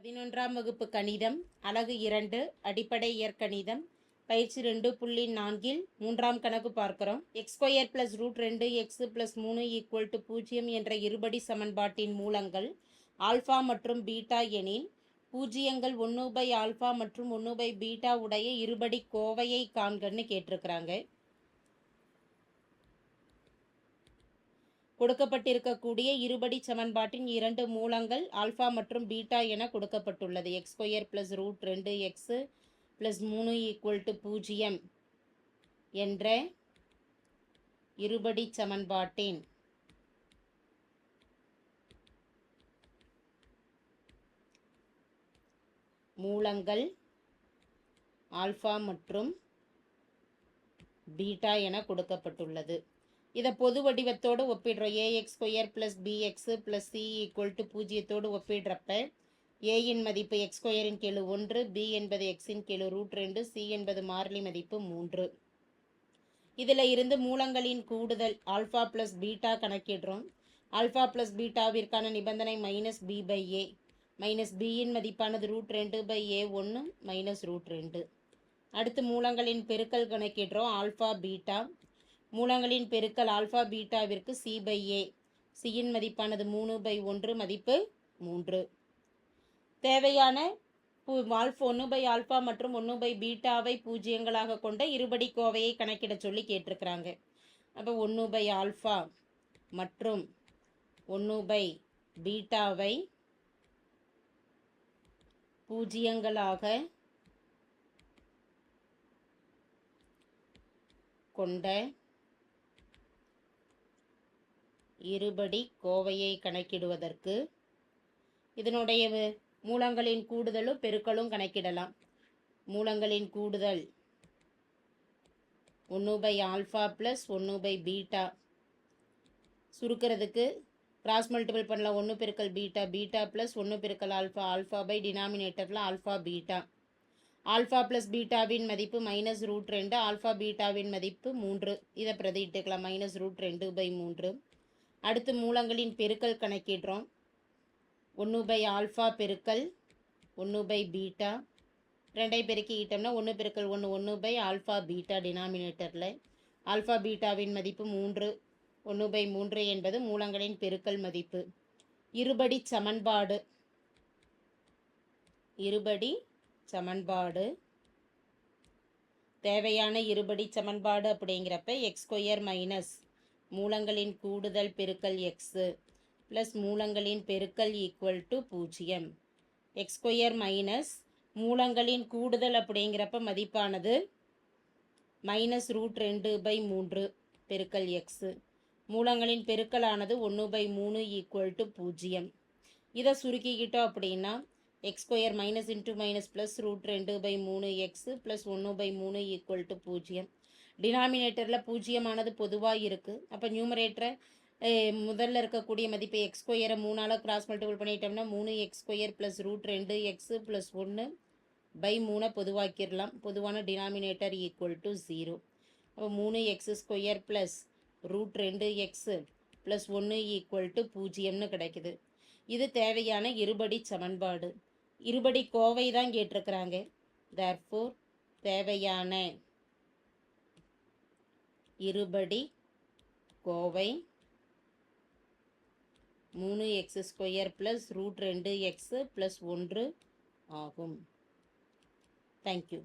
பதினொன்றாம் வகுப்பு கணிதம் அலகு இரண்டு அடிப்படை இயற்கணிதம் பயிற்சி ரெண்டு புள்ளி நான்கில் மூன்றாம் கணக்கு பார்க்கிறோம். எக்ஸ் ஸ்கொயர் பிளஸ் ரூட் ரெண்டு எக்ஸ் பிளஸ் மூணு ஈக்குவல் டு பூஜ்ஜியம் என்ற இருபடி சமன்பாட்டின் மூலங்கள் ஆல்ஃபா மற்றும் பீட்டா எனில் பூஜ்ஜியங்கள் ஒன்று பை ஆல்ஃபா மற்றும் ஒன்று பை பீட்டா உடைய இருபடி கோவையை காண்கன்னு கேட்டிருக்கிறாங்க. கொடுக்கப்பட்டிருக்கக்கூடிய இருபடி சமன்பாட்டின் இரண்டு மூலங்கள் ஆல்ஃபா மற்றும் பீட்டா என கொடுக்கப்பட்டுள்ளது. எக்ஸ் ஸ்கொயர் ப்ளஸ் ரூட் ரெண்டு எக்ஸு ப்ளஸ் மூணு ஈக்குவல் டு பூஜ்ஜியம் என்ற இருபடி சமன்பாட்டின் மூலங்கள் ஆல்ஃபா மற்றும் பீட்டா என கொடுக்கப்பட்டுள்ளது. இதை பொது வடிவத்தோடு ஒப்பிடுறோம். A x square plus b x plus c equal to பூஜ்ஜியத்தோடு ஒப்பிடுறப்ப ஏயின் மதிப்பு எக்ஸ் ஸ்கொயரின் கீழ் ஒன்று பி என்பது எக்ஸின் கீழ் ரூட் ரெண்டு சி என்பது மாறிலி மதிப்பு மூன்று. இதில் இருந்து மூலங்களின் கூடுதல் ஆல்ஃபா ப்ளஸ் பீட்டா கணக்கிடுறோம். ஆல்ஃபா ப்ளஸ் பீட்டாவிற்கான நிபந்தனை minus b by a minus பியின் மதிப்பானது ரூட் ரெண்டு பை ஏ ஒன்று மைனஸ் ரூட் ரெண்டு. அடுத்து மூலங்களின் பெருக்கல் கணக்கிடுறோம். ஆல்ஃபா பீட்டா மூலங்களின் பெருக்கல் ஆல்ஃபா பீட்டாவிற்கு சி பை ஏ சியின் மதிப்பானது மூணு பை ஒன்று மதிப்பு மூன்று. தேவையான ஆல்ஃபா ஒன்று பை ஆல்ஃபா மற்றும் ஒன்று பை பீட்டாவை பூஜ்ஜியங்களாக கொண்ட இருபடி கோவையை கணக்கிட சொல்லி கேட்டிருக்கிறாங்க. அப்போ ஒன்று பை ஆல்ஃபா மற்றும் ஒன்று பை பீட்டாவை பூஜ்ஜியங்களாக கொண்ட இருபடி கோவையை கணக்கிடுவதற்கு. இதனுடைய மூலங்களின் கூடுதலும் பெருக்களும் கணக்கிடலாம். மூலங்களின் கூடுதல் ஒன்று பை ஆல்ஃபா ப்ளஸ் ஒன்று பை பீட்டா. சுருக்கிறதுக்கு கிராஸ் மல்டிபிள் பண்ணலாம். ஒன்று பெருக்கல் பீட்டா பீட்டா ப்ளஸ் ஒன்று பெருக்கல் ஆல்ஃபா ஆல்ஃபா பை டினாமினேட்டரில் ஆல்ஃபா பீட்டா. ஆல்ஃபா ப்ளஸ் பீட்டாவின் மதிப்பு மைனஸ் ரூட் ரெண்டு ஆல்ஃபா பீட்டாவின் மதிப்பு மூன்று. இதை பிரதிட்டுக்கலாம் மைனஸ் ரூட் ரெண்டு பை மூன்று. அடுத்து மூலங்களின் பெருக்கல் கணக்கிடுறோம். ஒன்று பை ஆல்ஃபா பெருக்கல் ஒன்று பை பீட்டா. ரெண்டை பெருக்கிக்கிட்டோம்னா ஒன்று பெருக்கல் ஒன்று ஒன்று பை ஆல்ஃபா பீட்டா டினாமினேட்டரில். ஆல்ஃபா பீட்டாவின் மதிப்பு மூன்று ஒன்று பை மூன்று என்பது மூலங்களின் பெருக்கல் மதிப்பு. இருபடி சமன்பாடு. இருபடி சமன்பாடு. தேவையான இருபடி சமன்பாடு அப்படிங்கிறப்ப எக்ஸ் ஸ்கொயர் மைனஸ் மூலங்களின் கூடுதல் பெருக்கல் எக்ஸு ப்ளஸ் மூலங்களின் பெருக்கல் ஈக்குவல் டு பூஜ்ஜியம். எக்ஸ் ஸ்கொயர் மைனஸ் மூலங்களின் கூடுதல் அப்படிங்கிறப்ப மதிப்பானது மைனஸ் ரூட் ரெண்டு பை மூன்று பெருக்கல் எக்ஸு மூலங்களின் பெருக்கலானது ஒன்று பை மூணு ஈக்குவல் டு பூஜ்ஜியம். இதை சுருக்கிக்கிட்டோம் அப்படின்னா x square minus into minus plus root ரெண்டு பை மூணு எக்ஸு ப்ளஸ் ஒன்று பை மூணு ஈக்குவல் டு பூஜ்ஜியம். டினாமினேட்டரில் பூஜ்ஜியமானது பொதுவாக இருக்குது அப்போ நியூமரேட்டரை முதல்ல இருக்கக்கூடிய மதிப்பு எக்ஸ் ஸ்கொயரை மூணால் கிராஸ் மல்டிபிள் பண்ணிட்டோம்னா மூணு எக்ஸ் ஸ்கொயர் ப்ளஸ் ரூட் ரெண்டு எக்ஸு ப்ளஸ் ஒன்று பை மூணை பொதுவாக்கிடலாம். பொதுவான டினாமினேட்டர் ஈக்குவல் டு ஜீரோ அப்போ மூணு எக்ஸ் ஸ்கொயர் ப்ளஸ் ரூட் ரெண்டு எக்ஸு ப்ளஸ் ஒன்று ஈக்குவல் டு பூஜ்ஜியம்னு கிடைக்குது. இது தேவையான இருபடி சமன்பாடு. இருபடி கோவை தான் கேட்டிருக்கிறாங்க. தேர்ஃபோர் தேவையான இருபடி கோவை மூணு எக்ஸ் ஸ்கொயர் ப்ளஸ் ரூட் ரெண்டு எக்ஸு ப்ளஸ் ஒன்று ஆகும். Thank you